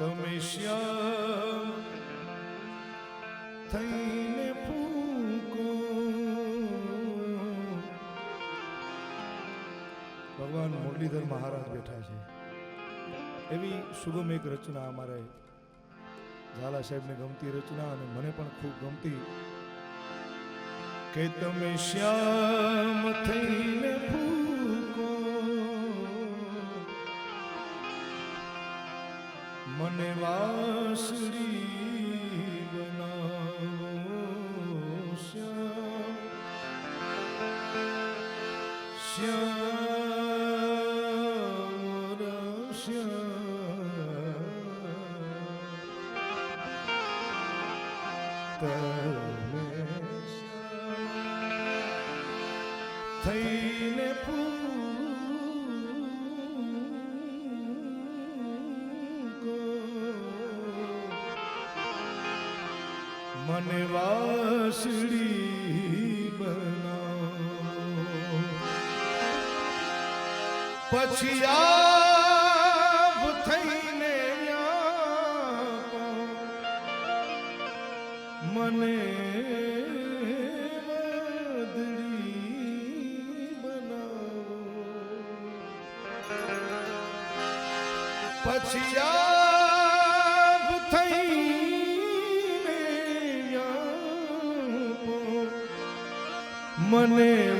તમે શ્યામ થઈને ફૂકો ભગવાન મુરલીધર મહારાજ બેઠા છે એવી સુગમ એક રચના અમારે ઝાલા સાહેબને ગમતી રચના અને મને પણ ખૂબ ગમતી. કે તમે શ્યામ થઈને ફૂકો. મને વાસરી બનાવો, શ્યામ. શ્યામ. પછી થઈને મને પછી મને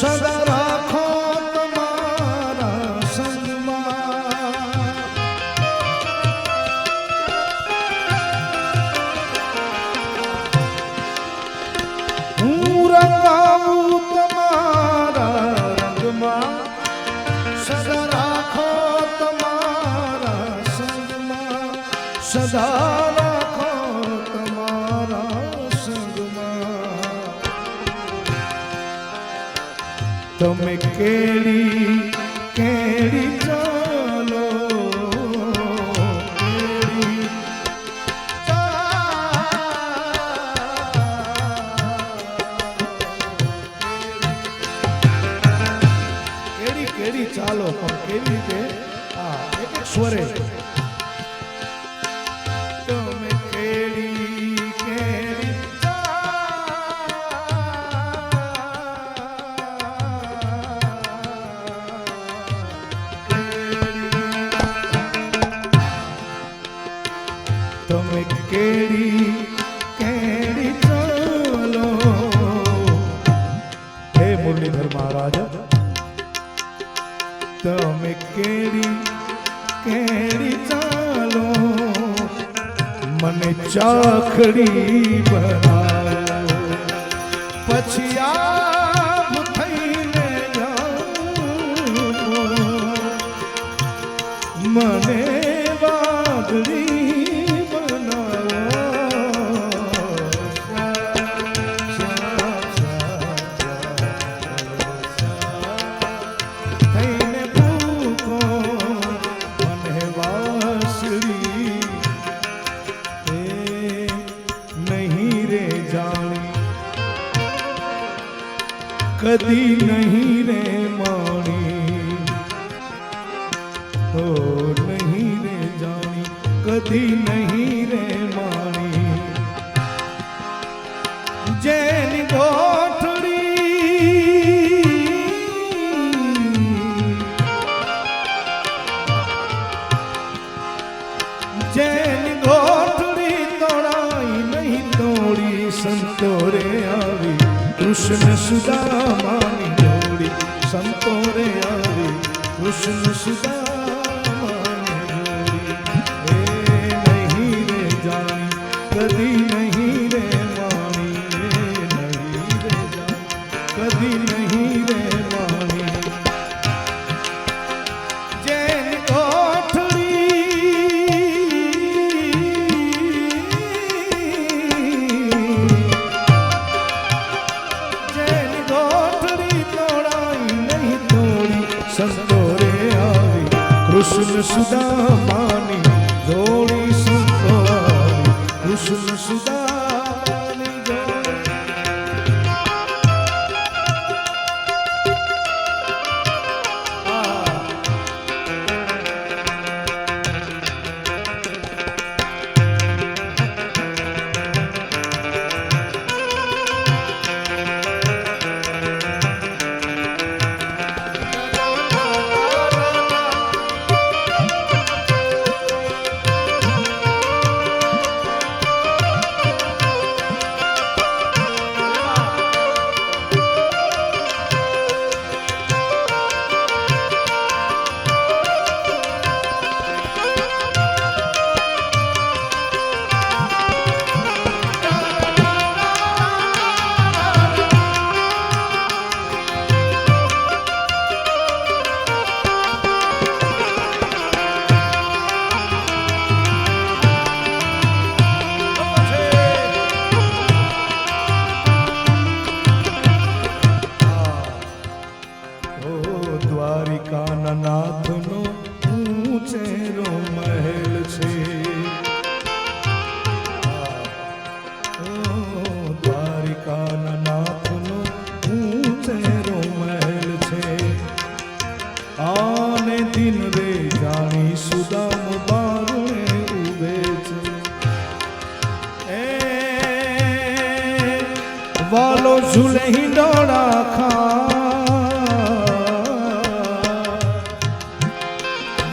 સદા રાખો તમારા સંગમાં. હું રંગાવું તમારા રંગમાં. સદા રાખો તમારા સંગમાં. કેળી કેળી ચાલો. કેળી કેડી ચાલો. પણ કેવી રીતે? હા એક સ્વરે. ચાખડી બનાવો પછી આપ થઈને મને વાદળી જેની ગોઠડી તોડાઈ નહીં તોડી સંતો રે આવી. કૃષ્ણ સુદામાની જોડી સંતો રે આવી. કૃષ્ણ સુદામાની કૃષ્ણ સુદામાની જોડી આવી કૃષ્ણ ઝૂલે હિંડોળા ખા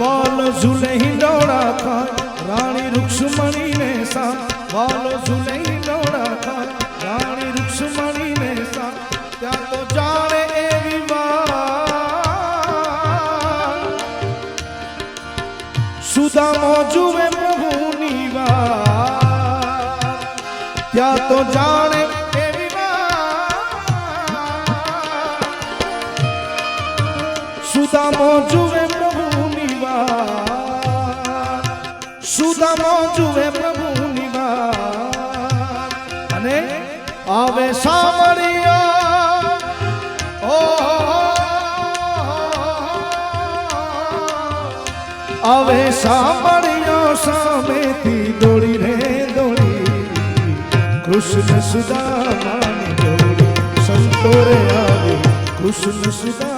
વાલ ઝૂલે હિંડોળા ખા રાણી રૂક્ષ્મણીને સા વાલ ઝૂલે હિંડોળા ખા રાણી રૂક્ષ્મણીને સા ત્યાં તો જાણે એવી વાત સુદામો જુએ પ્રભુની વાત. ત્યાં તો જાણે સુદામો જુએ પ્રભુની વાત. સુદામો જુએ પ્રભુની વાત. અને આવે સાંભળ્યો ઓ આવે સાંભળ્યો સામેથી દોડી રે દોડી. કૃષ્ણ સુદામાની દોડી. સંતો રે આવે કૃષ્ણ સુદામાની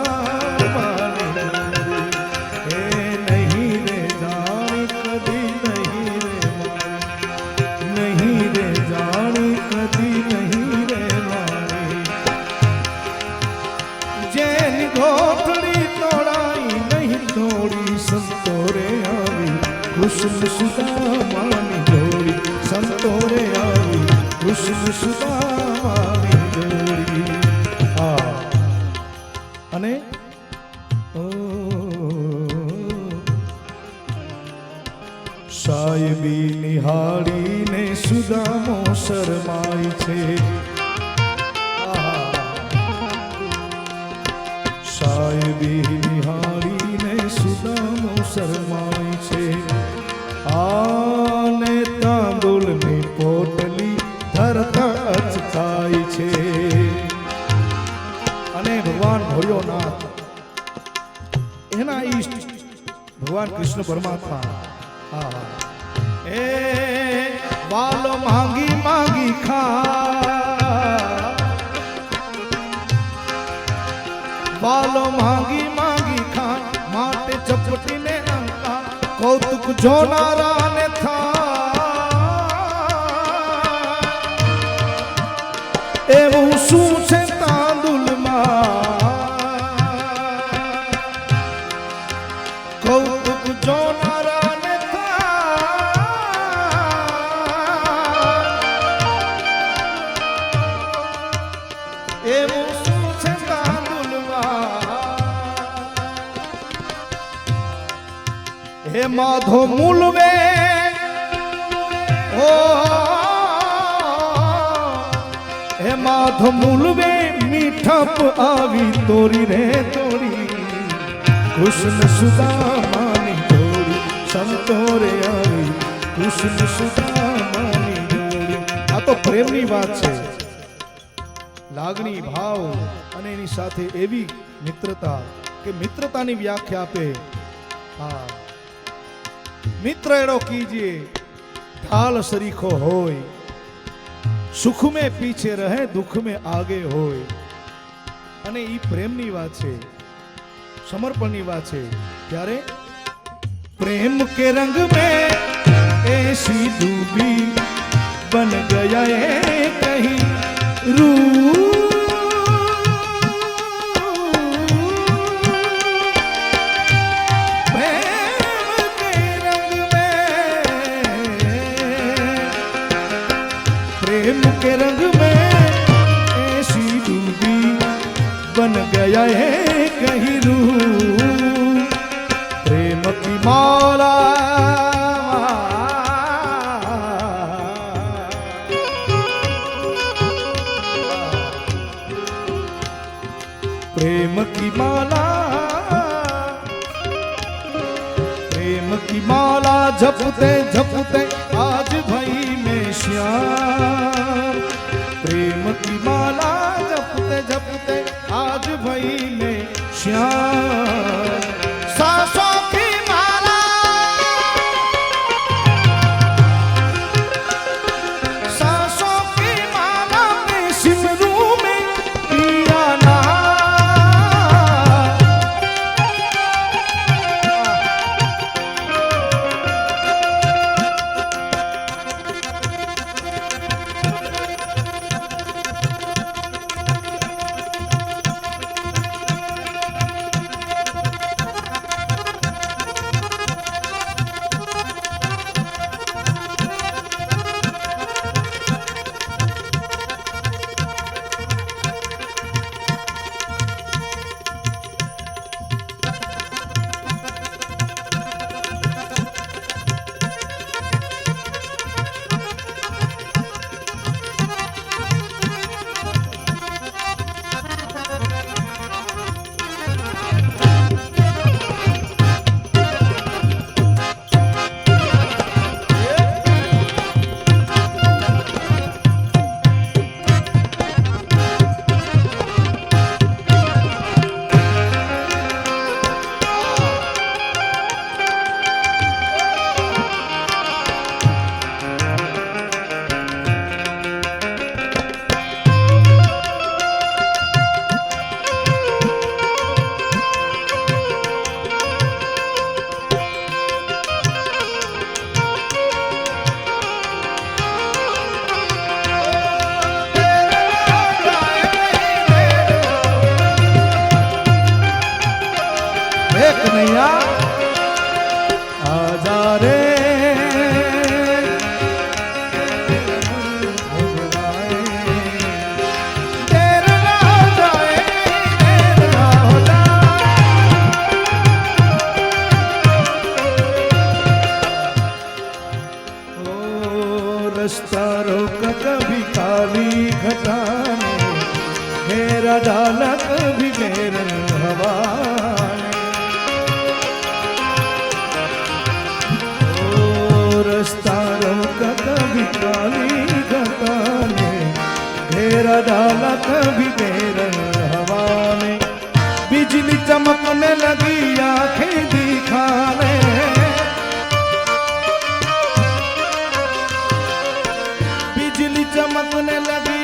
અને સાહેબી નિહાળીને સુદામો શરમાય છે. ભગવાન ભોળિયોનાથ એના ઈષ્ટ ભગવાન કૃષ્ણ પરમાત્મા. હા. એ વાલો માંગી માંગી ખા. વાલો માંગી માંગી ખા. માટે ચપટીને અંકા કૌતુક જોનારાને થા. એવું શું છે તાંદુલમાં માધો મૂલવે ઓ હે માધો મૂલવે મીઠપ આવી તોરી રે તોરી કૃષ્ણ સુદામાની જોડી સંતોરે આવી કૃષ્ણ સુદામાની તોરી આ તો પ્રેમની વાત છે। લાગણી, ભાવ અને એની સાથે એવી મિત્રતા કે મિત્રતાની વ્યાખ્યા આપે. હા. મિત્ર એડો કીજે, ઢાલ સરીખો હોય. સુખ મે પીછે રહે દુઃખ મે આગે હોય. અને એ પ્રેમની વાત છે, સમર્પણની વાત છે. ત્યારે પ્રેમ કે રંગ મે એસી ડૂબી, બન ગયા એ કહી, રૂ है काली डाला कभी हवा ने। बिजली चमकने लगी, आँखें दिखाने। बिजली चमकने लगी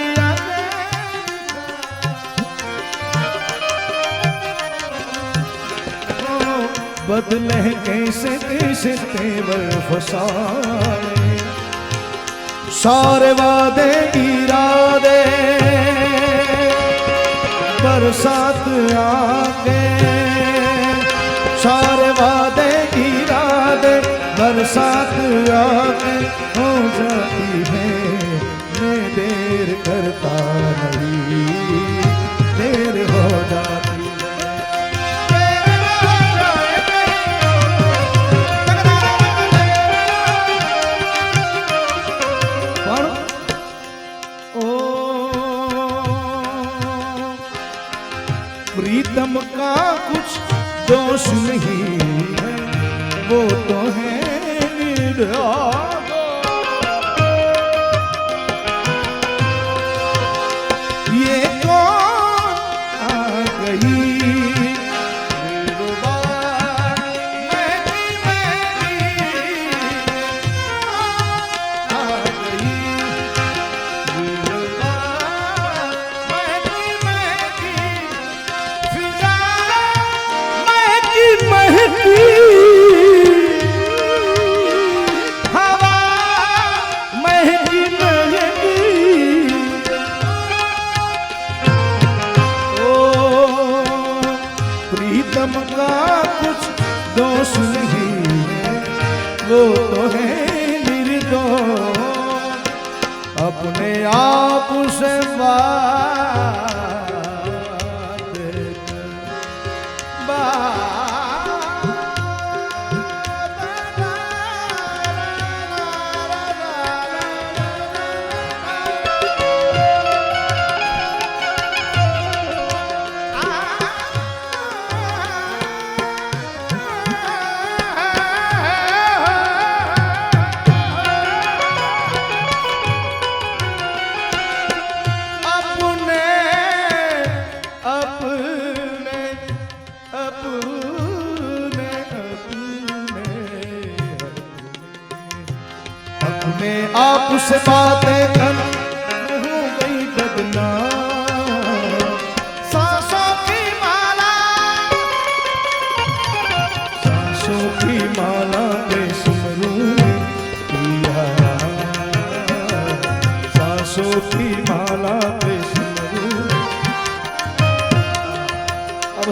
बदले कैसे कैसे तेवर ਸਾਰੇ ਵਾਦੇ ਇਰਾਦੇ ਬਰਸਾਤ ਆ ਗਏ ਸਾਰੇ ਵਾਦੇ ਇਰਾਦੇ ਬਰਸਾਤ ਆ ਗਏ ਹੋ ਜਾਤੀ ਹੈ, ਮੈਂ ਦੇਰ ਕਰਤਾ ਨਹੀਂ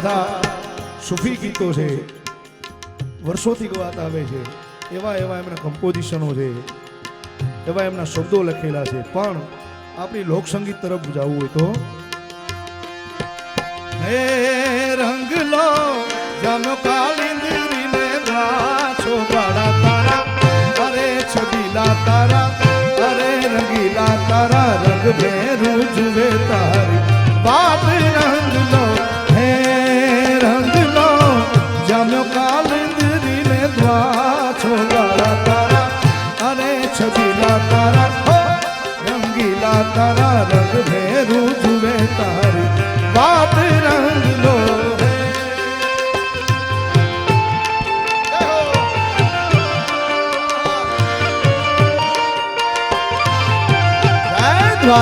બધા સુફી ગીતો છે. વર્ષોથી ગવાતા આવે છે. એવા એવા એમના કમ્પોઝિશનો છે. એવા એમના શબ્દો લખેલા છે. પણ આપણી લોકસંગીત તરફ જવું હોય તો? હે રંગ લો, જાનો કાલિંદરીને રાછો ગાડા તારા. અરે તારા, અરે રંગીલા તારા, રંગ ભેરું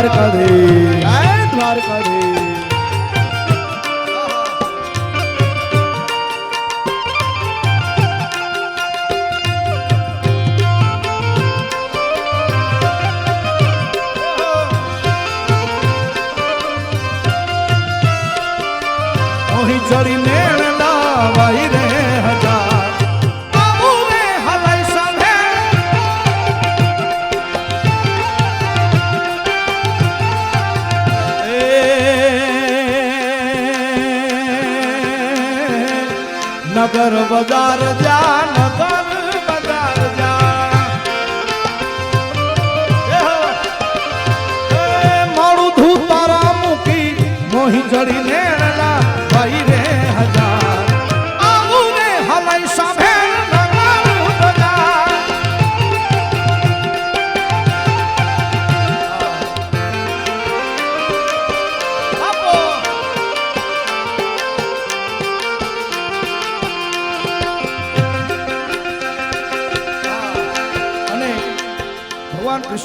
আমার কাঁধে નગર બજાર જા નગર બજાર જા મોડું ધૂ તારા મૂકી મોહી ચડીને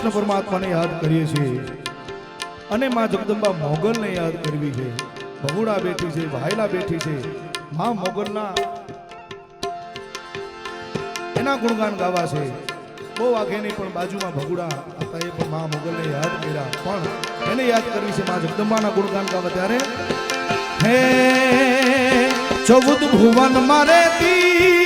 કૃષ્ણ પરમાત્માને યાદ કરીએ છીએ. અને માં જગદંબા મોગલને યાદ કરવી છે. ભગુડા બેઠી છે, વાયલા બેઠી છે. માં મોગલના એના ગુણગાન ગાવા છે. બહુ આગે પણ બાજુમાં ભગુડા હતા, એ પણ માં મોગલને યાદ કર્યા. પણ એને યાદ કરવી છે માં જગદંબાના ગુણગાન ગાવા ત્યારે. હે, ચૌદ ભુવન મારે એ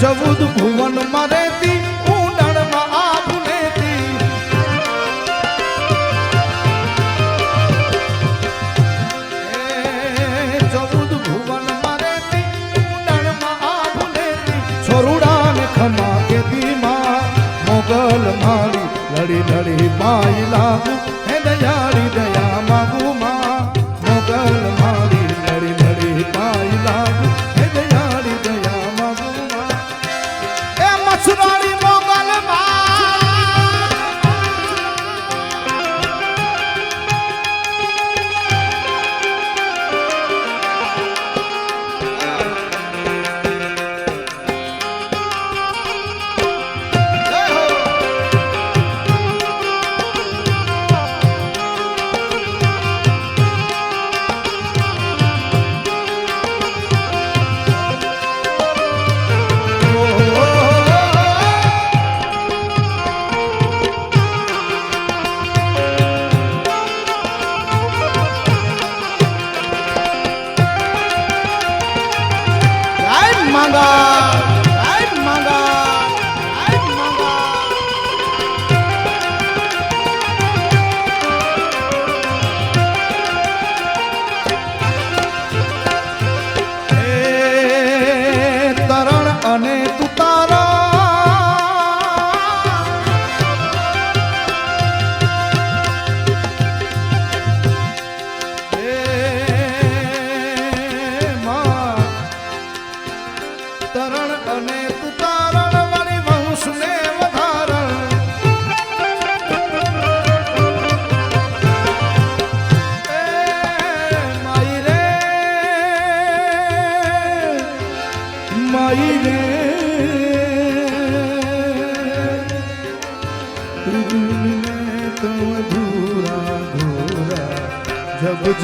ચૌદ ભુવન મારે તી ઊંડાણમાં આભુને તી એ ચૌદ ભુવન મારે તી ઊંડાણમાં આભુને તી છોરુડાને ખમા કે દીમાં મોગલ મારી લડી લડી માઈ લાગુ, હે દયાળી દયા.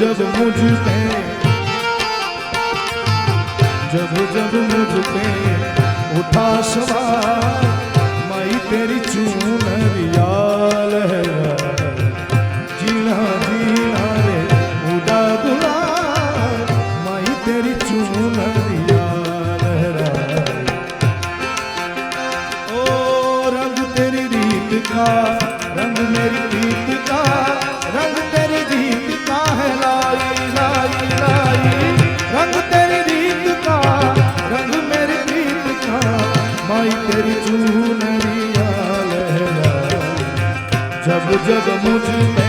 जब जब मुझ पे जब जब मुझ पे Chega muito.